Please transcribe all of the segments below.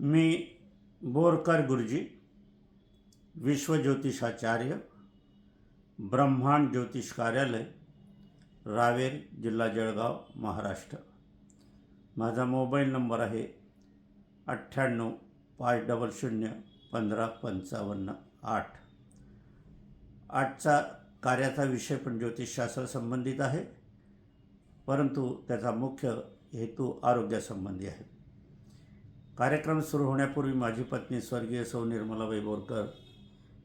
मी बोरकर गुरुजी विश्वज्योतिषाचार्य ब्रह्मांड ज्योतिष कार्यालय रावेर जिल्हा जळगाव महाराष्ट्र. माझा मोबाईल नंबर आहे अठ्ठ्याण्णव पाच डबल शून्य पंधरा पंचावन्न आठ. आजचा कार्याचा विषय पण ज्योतिषशास्त्र संबंधित आहे परंतु त्याचा मुख्य हेतू आरोग्यासंबंधी आहे. कार्यक्रम सुरू होण्यापूर्वी माझी पत्नी स्वर्गीय सौ निर्मलाबाई बोरकर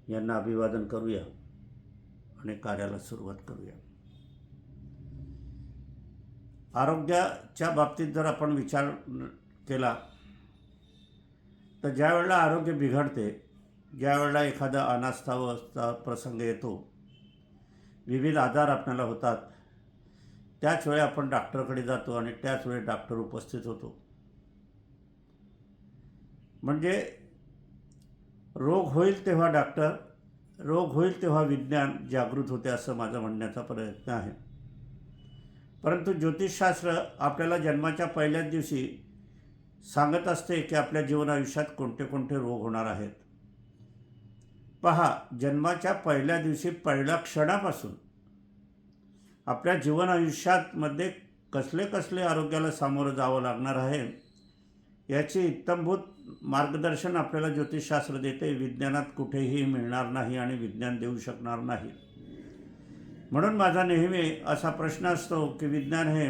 यांना अभिवादन करूया आणि कार्याला सुरुवात करूया. आरोग्याच्या बाबतीत जर आपण विचार केला तर ज्यावेळेला आरोग्य बिघडते ज्यावेळेला एखादा अनास्थावस्था प्रसंग येतो विविध आजार आपल्याला होतात त्याच वेळी आपण डॉक्टरकडे जातो आणि त्याच वेळी डॉक्टर उपस्थित होतो. म्हणजे रोग होईल तेव्हा डॉक्टर रोग होईल तेव्हा विज्ञान जागृत होते असं माझं म्हणण्याचा प्रयत्न आहे. परंतु ज्योतिषशास्त्र आपल्याला जन्माच्या पहिल्याच दिवशी सांगत असते की आपल्या जीवन आयुष्यात कोणते कोणते रोग होणार आहेत. पहा जन्माच्या पहिल्या दिवशी पहिल्या क्षणापासून आपल्या जीवन आयुष्यातमध्ये कसले कसले आरोग्याला सामोरं जावं लागणार आहे याची इत्तमभूत मार्गदर्शन आपल्याला ज्योतिषशास्त्र देते विज्ञानात कुठेही मिळणार नाही आणि विज्ञान देऊ शकणार नाही. म्हणून माझा नेहमी असा प्रश्न असतो की विज्ञान हे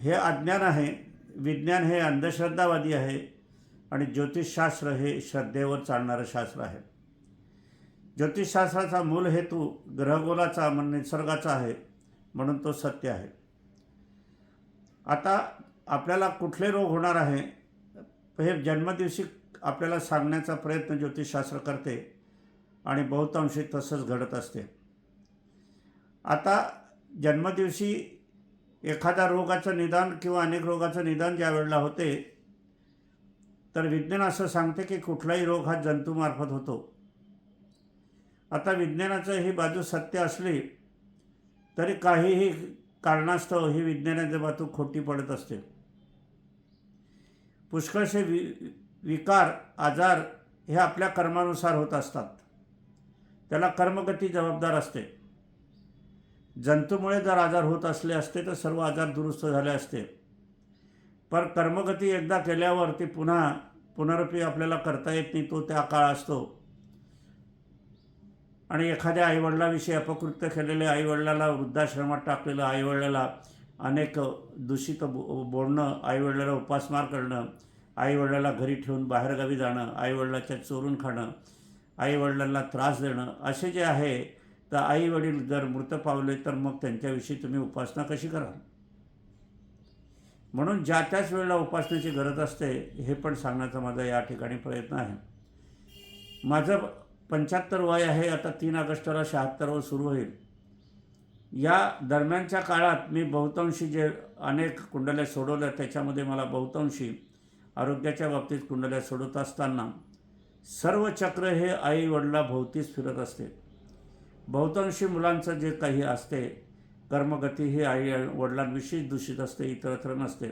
हे अज्ञान आहे विज्ञान हे अंधश्रद्धावादी आहे आणि ज्योतिषशास्त्र हे श्रद्धेवर चालणारं शास्त्र आहे. ज्योतिषशास्त्राचा मूल हेतू ग्रहगोलाचा म्हणजे निसर्गाचा आहे म्हणून तो सत्य आहे. आता आपल्याला कुठले रोग होणार आहे हे जन्मदिवशी आपल्याला सांगण्याचा प्रयत्न ज्योतिषशास्त्र करते आणि बहुतांशी तसंच घडत असते. आता जन्मदिवशी एखाद्या रोगाचं निदान किंवा अनेक रोगाचं निदान ज्या वेळेला होते तर विज्ञान असं सांगते की कुठलाही रोग हा जंतूमार्फत होतो. आता विज्ञानाचं ही बाजू सत्य असली तरी काहीही कारणास्तव ही विज्ञानाची बाजू खोटी पडत असते. पुष्कळसे वि विकार आजार हे आपल्या कर्मानुसार होत असतात. त्याला कर्मगती जबाबदार असते. जंतूमुळे जर आजार होत असले असते तर सर्व आजार दुरुस्त झाले असते. पर कर्मगती एकदा केल्यावर ती पुन्हा पुनरपी आपल्याला करता येत नाही तो त्या काळ असतो. आणि एखाद्या आईवडिलाविषयी अपकृत्य केलेले आईवडिलाला वृद्धाश्रमात टाकलेलं आईवडिलाला अनेक दूषित बो बोलणं आईवडिलाला उपासमार करणं आईवडिलाला घरी ठेवून बाहेरगावी जाणं आईवडिलाच्या चोरून खाणं आईवडिलांना त्रास देणं असे जे आहे तर आईवडील जर मृत पावले तर मग त्यांच्याविषयी तुम्ही उपासना कशी कराल म्हणून ज्या त्याच वेळेला उपासनेची गरज असते हे पण सांगण्याचा माझा या ठिकाणी प्रयत्न आहे. माझं पंच्याहत्तर वय आहे आता तीन ऑगस्टला शहात्तरवर सुरू होईल. या दरम्यानच्या काळात मी बहुतांशी जे अनेक कुंडल्या सोडवल्या त्याच्यामध्ये मला बहुतांशी आरोग्याच्या बाबतीत कुंडल्या सोडवत असताना सर्व चक्र हे आई वडिलाभोवतीच फिरत असते. बहुतांशी मुलांचं जे काही असते कर्मगती ही आई वडिलांविषयीच दूषित असते इतरत्र नसते.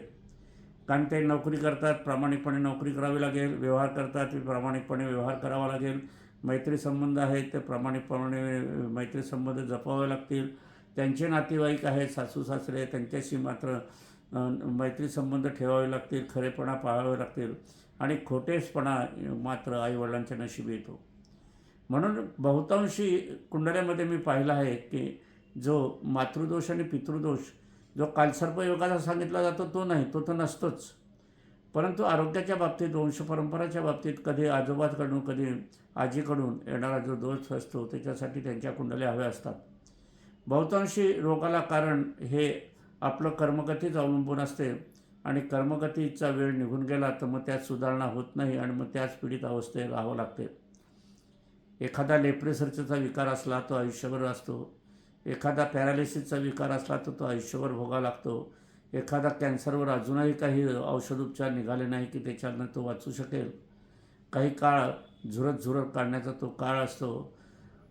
कारण ते नोकरी करतात प्रामाणिकपणे नोकरी करावी लागेल व्यवहार करतात ते प्रामाणिकपणे व्यवहार करावा लागेल. मैत्री संबंध आहेत ते प्रामाणिकपणे मैत्री संबंध जपावे लागतील. त्यांचे नातेवाईक आहेत सासू सासरे त्यांच्याशी मात्र मैत्री संबंध ठेवावे लागतील खरेपणा पाळावे लागतील आणि खोटेसपणा मात्र आईवडिलांच्या नशिबी येतो. म्हणून बहुतांशी कुंडल्यामध्ये मी पाहिलं आहे की जो मातृदोष आणि पितृदोष जो कालसर्पयोगाचा सांगितला जातो तो नाही तो तर नसतोच. परंतु आरोग्याच्या बाबतीत वंशपरंपराच्या बाबतीत कधी आजोबाकडून कधी आजीकडून येणारा जो दोष असतो त्याच्यासाठी त्यांच्या कुंडल्या हव्या असतात. बहुतांशी रोगाला कारण हे आपलं कर्मगतीच अवलंबून असते आणि कर्मगतीचा वेळ निघून गेला तर मग त्यात सुधारणा होत नाही आणि मग त्याच पीडित अवस्थेत राहावं लागते. एखादा लेप्रेसरचा विकार असला तो आयुष्यभर असतो. एखादा पॅरालिसिसचा विकार असला तर तो आयुष्यभर भोगावा लागतो. एखादा कॅन्सरवर अजूनही काही औषधोपचार निघाले नाही की त्याच्यानं तो वाचू शकेल. काही काळ झुरत झुरत काढण्याचा तो काळ असतो.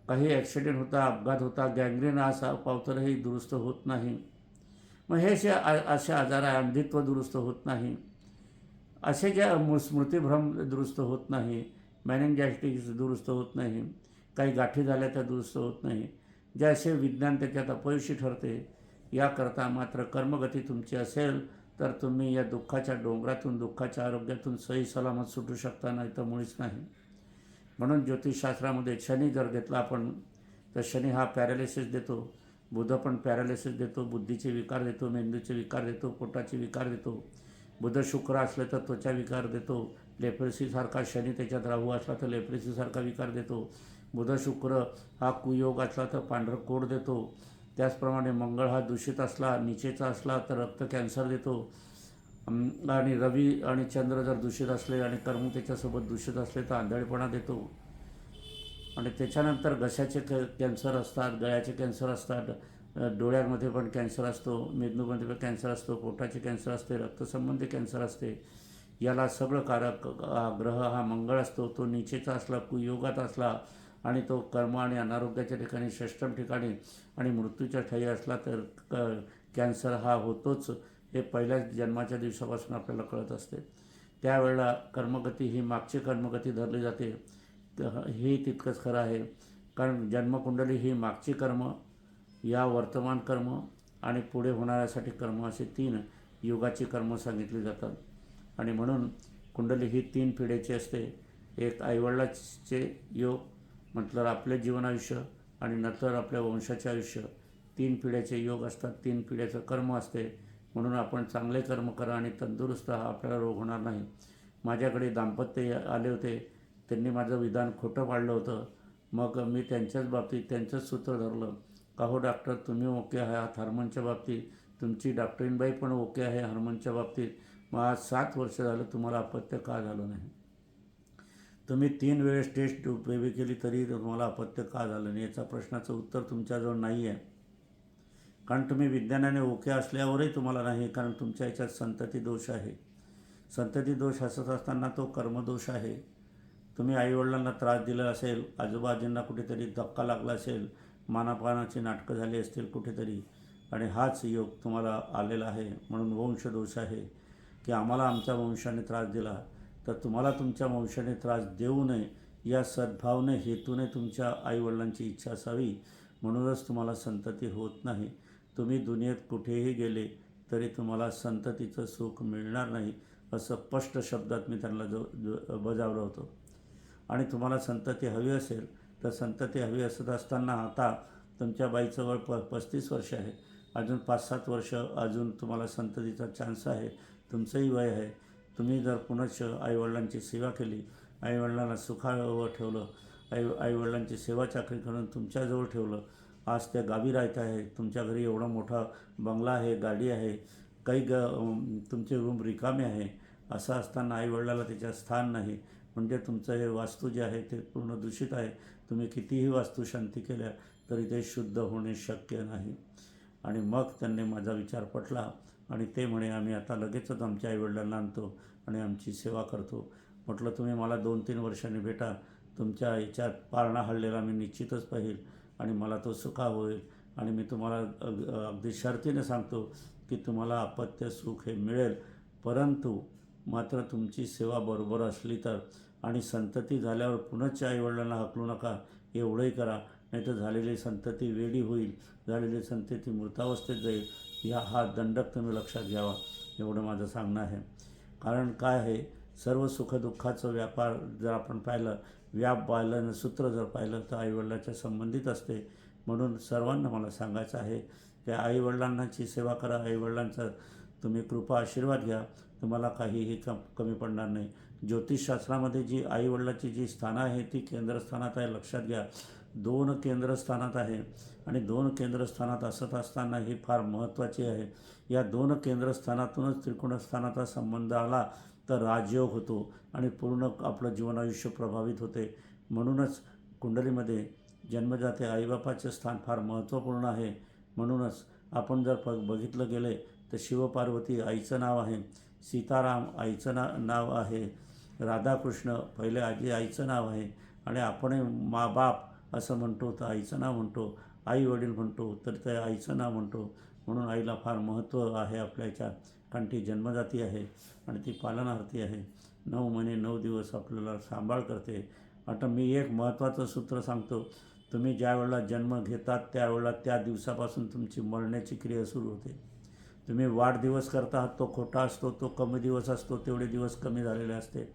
काही ॲक्सिडेंट होता अपघात होता गँग्रेन असा पावतरही दुरुस्त होत नाही. मग हे असे असे आजार आहे अंधित्व दुरुस्त होत नाही. असे ज्या मु- स्मृतिभ्रम दुरुस्त होत नाही मॅनिंगॅस्टिक दुरुस्त होत नाही काही गाठी झाल्या त्या दुरुस्त होत नाही. जे असे विज्ञान त्याच्यात अपयशी ठरते याकरता मात्र कर्मगती तुमची असेल तर तुम्ही या दुःखाच्या डोंगरातून दुःखाच्या आरोग्यातून सही सलामत सुटू शकता नाही तर मुळीच नाही. म्हणून ज्योतिषशास्त्रामध्ये शनी जर घेतला आपण तर शनी हा पॅरालिसिस देतो. बुध पण पॅरालिसिस देतो. बुद्धीचे विकार देतो मेंदूचे विकार देतो पोटाचे विकार देतो. बुध शुक्र असले तर त्वचा विकार देतो. लेप्रेसीसारखा शनी त्याच्यात राहू असला तर लेप्रेसीसारखा विकार देतो. बुध शुक्र हा कुयोग असला तर पांढरं कोड देतो. त्याचप्रमाणे मंगळ हा दूषित असला निचेचा असला तर रक्त कॅन्सर देतो. आणि रवी आणि चंद्र जर दूषित असले आणि कर्म त्याच्यासोबत दूषित असले तर आंधळेपणा देतो. आणि त्याच्यानंतर घशाचे क कॅन्सर असतात गळ्याचे कॅन्सर असतात डोळ्यांमध्ये पण कॅन्सर असतो मेंदूमध्ये पण कॅन्सर असतो पोटाचे कॅन्सर असते रक्तसंबंधी कॅन्सर असते. याला सगळं कारक हा ग्रह हा मंगळ असतो तो निचेचा असला कुयोगात असला आणि तो कर्म आणि अनारोग्याच्या ठिकाणी षष्टम ठिकाणी आणि मृत्यूच्या ठाई असला तर क कॅन्सर हा होतोच. हे पहिल्याच जन्माच्या दिवसापासून आपल्याला कळत असते. त्यावेळेला कर्मगती ही मागची कर्मगती धरली जाते. हे तितकंच खरं आहे. कारण जन्मकुंडली ही मागची कर्म या वर्तमान कर्म आणि पुढे होणाऱ्यासाठी कर्म असे तीन युगाची कर्म सांगितली जातात. आणि म्हणून कुंडली ही तीन पिढ्याची असते. एक आईवडिलाचे योग म्हटलं आपले जीवन आयुष्य आणि नंतर आपल्या वंशाचे आयुष्य. तीन पिढ्याचे योग असतात तीन पिढ्याचं कर्म असते. म्हणून आपण चांगले कर्म करा आणि तंदुरुस्त हा आपल्याला रोग होणार नाही. माझ्याकडे दाम्पत्य आले होते. त्यांनी माझं विधान खोटं पाडलं होतं. मग मी त्यांच्याच बाबतीत त्यांचंच सूत्र धरलं. का हो डॉक्टर तुम्ही ओके आहात हार्मोनच्या बाबतीत. तुमची डॉक्टरीनबाई पण ओके आहे हार्मोनच्या बाबतीत. मग आज सात वर्ष झालं तुम्हाला अपत्य का झालं नाही? तुम्ही तीन वेळेस टेस्ट बेबी केली तरी तुम्हाला अपत्य का झालं नाही? याचा प्रश्नाचं उत्तर तुमच्याजवळ नाही आहे कारण तुम्ही विज्ञानाने ओके असल्यावरही तुम्हाला नाही कारण तुमच्या याच्यात संतती दोष आहे. संतती दोष असत असताना तो कर्मदोष आहे. तुम्ही आईवडिलांना त्रास दिला असेल आजूबाजूंना कुठेतरी धक्का लागला असेल मानापानाची नाटकं झाली असतील कुठेतरी आणि हाच योग तुम्हाला आलेला आहे म्हणून वंशदोष आहे की आम्हाला आमच्या वंशाने त्रास दिला तर तुम्हाला तुमच्या वंशाने त्रास देऊ नये या सद्भावने हेतूने तुमच्या आईवडिलांची इच्छा असावी म्हणूनच तुम्हाला संतती होत नाही. तुम्ही दुनियेत कुठेही गेले तरी तुम्हाला संततीचं सुख मिळणार नाही असं स्पष्ट शब्दात मी त्यांना जो बजावलं होतं. आणि तुम्हाला संतती हवी असेल तर संतती हवी असत असताना आता तुमच्या बाईचं वय प पस्तीस वर्ष आहे. अजून पाच सात वर्ष अजून तुम्हाला संततीचा चान्स आहे. तुमचंही वय आहे. तुम्ही जर पुनश्च आईवडिलांची सेवा केली आईवडिलांना सुखावर ठेवलं आई आईवडिलांची सेवा चाकरी करून तुमच्याजवळ ठेवलं आज त्या गावी राहत आहे. तुमच्या घरी एवढा मोठा बंगला आहे गाडी आहे. काही ग तुमचे रूम रिकामे आहे. असं असताना आईवडिलाला त्याच्यात स्थान नाही. म्हणजे तुमचं हे वास्तू जे आहे ते पूर्ण दूषित आहे. तुम्ही कितीही वास्तू शांती केल्या तरी ते शुद्ध होणे शक्य नाही. आणि मग त्यांनी माझा विचार पटला आणि ते म्हणे आम्ही आता लगेचच आमच्या आईवडिलांना आणतो आणि आमची सेवा करतो. म्हटलं तुम्ही मला दोन तीन वर्षांनी भेटा. तुमच्या याच्यात पारणा हल्लेला मी निश्चितच पाहिल. आणि मला तो सुखा होईल. आणि मी तुम्हाला अग अगदी शर्तीने सांगतो की तुम्हाला अपत्य सुख हे मिळेल. परंतु मात्र तुमची सेवा बरोबर असली तर आणि संतती झाल्यावर पुनश्च आईवडिलांना हकलू नका. एवढंही करा. नाही तर झालेली संतती वेडी होईल. झालेली संतती मृतावस्थेत जाईल. या हा दंडक तुम्ही लक्षात घ्यावा. एवढं माझं सांगणं आहे. कारण काय आहे? सर्व सुखदुःखाचं व्यापार जर आपण पाहिलं व्याप पाहिलं सूत्र जर पाहिलं तर आईवडिलाच्या संबंधित असते. म्हणून सर्वांना मला सांगायचं आहे की आईवडिलांनाची सेवा करा आईवडिलांचा तुम्ही कृपा आशीर्वाद घ्या. तुम्हाला काहीही कम कमी पडणार नाही. ज्योतिषशास्त्रामध्ये जी आईवडिलाची जी स्थानं आहे ती केंद्रस्थानात आहे लक्षात घ्या. दोन केंद्रस्थानात आहे आणि दोन केंद्रस्थानात असत असताना ही फार महत्त्वाची आहे. या दोन केंद्रस्थानातूनच त्रिकोणस्थानाचा संबंध आला तर राजयोग होतो आणि पूर्ण आपलं जीवन आयुष्य प्रभावित होते. म्हणूनच कुंडलीमध्ये जन्मजाते आईबापाचे स्थान फार महत्त्वपूर्ण आहे. म्हणूनच आपण जर प बघितलं गेले तर शिवपार्वती आईचं नाव आहे. सीताराम आईचं ना नाव आहे. राधाकृष्ण पहिले आजी आईचं नाव आहे. आणि आपण मा बाप असं म्हणतो तर आईचं नाव म्हणतो. आई वडील म्हणतो तर त्या आईचं नाव म्हणतो. म्हणून आईला फार महत्त्व आहे आपल्या याच्यात. कारण ती जन्मजाती आहे आणि ती पालनार्थी आहे. नऊ महिने नऊ दिवस आपल्याला सांभाळ करते. आता मी एक महत्त्वाचं सूत्र सांगतो. तुम्ही ज्या वेळेला जन्म घेतात त्यावेळेला त्या दिवसापासून तुमची मरण्याची क्रिया सुरू होते. तुम्ही वाढदिवस करता आहात तो खोटा असतो तो कमी दिवस असतो तेवढे दिवस कमी झालेले असते.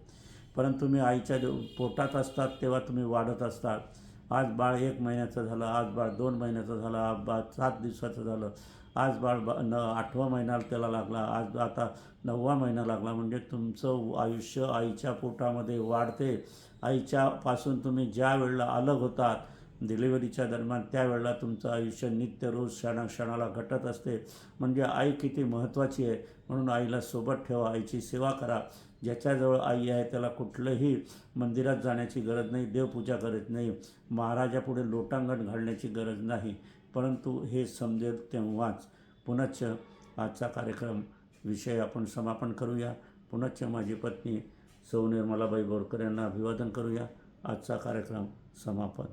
परंतु तुम्ही आईच्या पोटात असतात तेव्हा तुम्ही वाढत असतात आज बाळ एक महिन्याचं झालं आज बाळ दोन महिन्याचं झालं आज बाळ सात दिवसाचं झालं आज बाळ ब न आठवा महिना त्याला लागला आज आता नववा महिना लागला. म्हणजे तुमचं आयुष्य आईच्या पोटामध्ये वाढते. आईच्यापासून तुम्ही ज्या वेळेला अलग होतात डिलिव्हरीच्या दरम्यान त्यावेळेला तुमचं आयुष्य नित्य रोज क्षणा क्षणाला घटत असते. म्हणजे आई किती महत्त्वाची आहे. म्हणून आईला सोबत ठेवा आईची सेवा करा. ज्याच्याजवळ आई आहे त्याला कुठलंही मंदिरात जाण्याची गरज नाही देवपूजा करत नाही महाराजापुढे लोटांगण घालण्याची गरज नाही. परंतु हे समजेल तेव्हाच. पुनश्च आजचा कार्यक्रम विषय आपण समापन करूया. पुनश्च माझी पत्नी सौ निर्मलाबाई बोरकर यांना अभिवादन करूया. आजचा कार्यक्रम समापन.